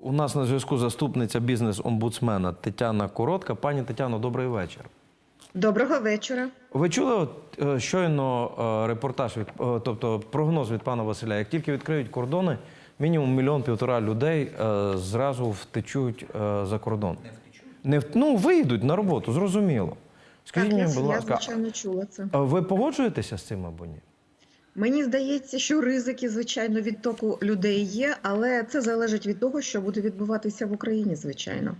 У нас на зв'язку заступниця бізнес-омбудсмена Тетяна Коротка. Пані Тетяно, добрий вечір. Доброго вечора. Ви чули от, е, щойно е, репортаж від, е, тобто прогноз від пана Василя? Як тільки відкриють кордони, мінімум мільйон півтора людей зразу втечуть за кордон. Не втечуть? Не Ну, вийдуть на роботу, зрозуміло. Скажіть мені, я, будь я, звичайно, чула це. ви погоджуєтеся з цим або ні? Мені здається, що ризики, звичайно, відтоку людей є, але це залежить від того, що буде відбуватися в Україні, звичайно.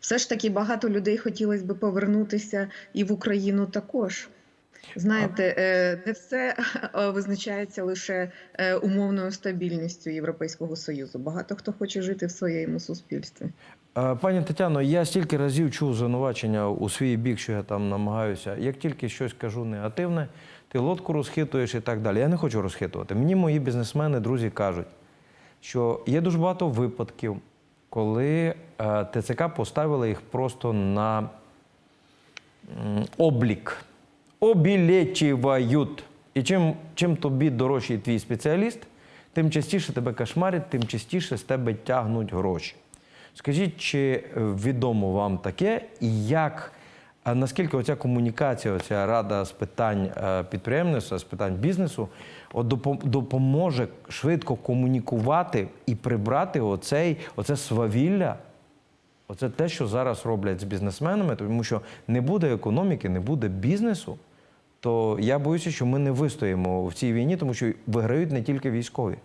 Все ж таки багато людей хотілося б повернутися і в Україну також. Знаєте, е, не все визначається лише е, умовною стабільністю Європейського Союзу. Багато хто хоче жити в своєму суспільстві. Е, Пані Тетяно, я стільки разів чув звинувачення у свій бік, що я там намагаюся. Як тільки щось кажу негативне, ти лодку розхитуєш і так далі. Я не хочу розхитувати. Мені мої бізнесмени, друзі кажуть, що є дуже багато випадків, коли е, ТЦК поставили їх просто на облік. Обілечувають. І чим, чим тобі дорожчий твій спеціаліст, тим частіше тебе кошмарять, тим частіше з тебе тягнуть гроші. Скажіть, чи відомо вам таке, і як, а наскільки оця комунікація, оця рада з питань е, підприємництва, з питань бізнесу, допоможе швидко комунікувати і прибрати оцей, оце свавілля Оце те, що зараз роблять з бізнесменами, тому що не буде економіки, не буде бізнесу, то я боюся, що ми не вистоїмо в цій війні, тому що виграють не тільки військові.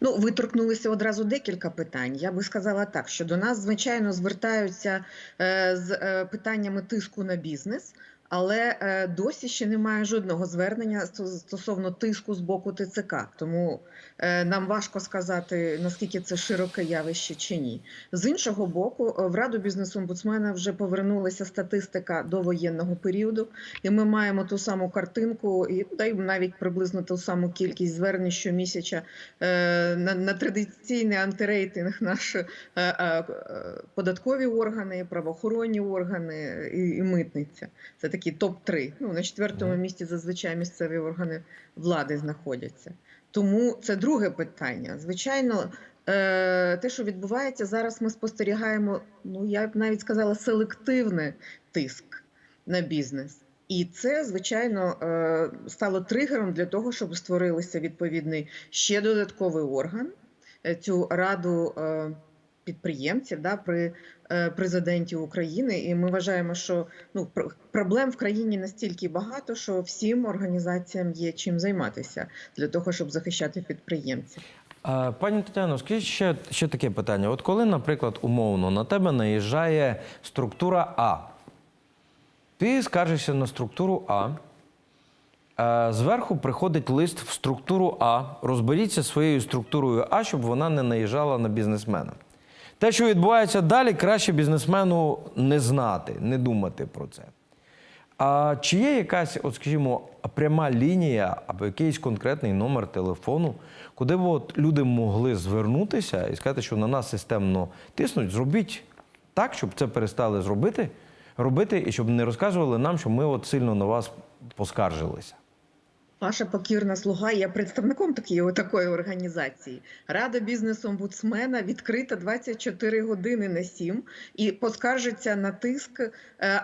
Ну, ви торкнулися одразу декілька питань. Я би сказала так, що до нас, звичайно, звертаються е, з е, питаннями тиску на бізнес, але е, досі ще немає жодного звернення стосовно тиску з боку ТЦК. Тому е, нам важко сказати, наскільки це широке явище чи ні. З іншого боку, е, в Раду бізнес-омбудсмена вже повернулася статистика до воєнного періоду, і ми маємо ту саму картинку, і та й навіть приблизно ту саму кількість звернень щомісяця е, на, на традиційний антирейтинг наші податкові органи, правоохоронні органи і, і митниця. Це такі топ-3. Ну, на четвертому місці зазвичай місцеві органи влади знаходяться. Тому це друге питання. Звичайно, е, те, що відбувається зараз, ми спостерігаємо, ну я б навіть сказала, селективний тиск на бізнес. І це, звичайно, е, стало тригером для того, щоб створилися відповідний ще додатковий орган, е, цю раду підприємців да, при е, президенті України. І ми вважаємо, що ну, проблем в країні настільки багато, що всім організаціям є чим займатися для того, щоб захищати підприємців. Пані Тетяно, скажіть ще, ще таке питання. От коли, наприклад, умовно на тебе наїжджає структура А, ти скаржишся на структуру А. е, Зверху приходить лист в структуру А. Розберіться своєю структурою А, щоб вона не наїжджала на бізнесмена. Те, що відбувається далі, краще бізнесмену не знати, не думати про це. А чи є якась, от скажімо, пряма лінія або якийсь конкретний номер телефону, куди б от люди могли звернутися і сказати, що на нас системно тиснуть, зробіть так, щоб це перестали зробити, робити, і щоб не розказували нам, що ми от сильно на вас поскаржилися. Ваша покірна слуга є представником такої, такої організації. Рада бізнес-омбудсмена відкрита 24 години на 7 і поскаржиться на тиск е,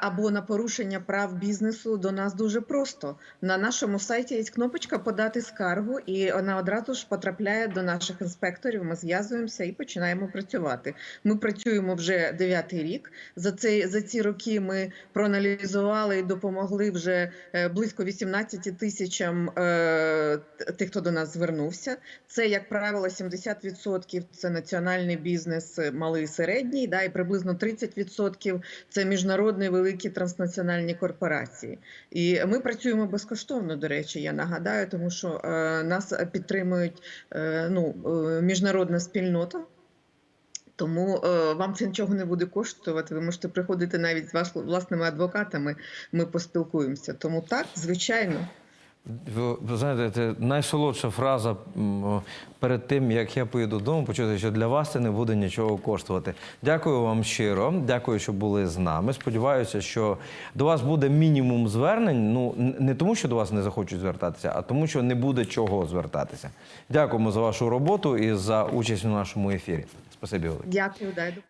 або на порушення прав бізнесу до нас дуже просто. На нашому сайті є кнопочка подати скаргу, і вона одразу ж потрапляє до наших інспекторів. Ми зв'язуємося і починаємо працювати. Ми працюємо вже дев'ятий рік. За цей за ці роки ми проаналізували і допомогли вже е, близько 18 тисячам е, тих, хто до нас звернувся. Це, як правило, 70% це національний бізнес, е, малий і середній, да, і приблизно 30% це міжнародні великі транснаціональні корпорації. І ми працюємо безкоштовно, до речі, я нагадаю, тому що е, нас підтримують ну, міжнародна спільнота. Тому вам це нічого не буде коштувати. Ви можете приходити навіть з ваш, власними адвокатами. Ми поспілкуємося. Тому так, звичайно. Ви, знаєте, це найсолодша фраза перед тим, як я поїду додому, почути, що для вас це не буде нічого коштувати. Дякую вам щиро, дякую, що були з нами. Сподіваюся, що до вас буде мінімум звернень. Ну не тому, що до вас не захочуть звертатися, а тому, що не буде чого звертатися. Дякуємо за вашу роботу і за участь у нашому ефірі. Спасибі, велике. Дякую, дай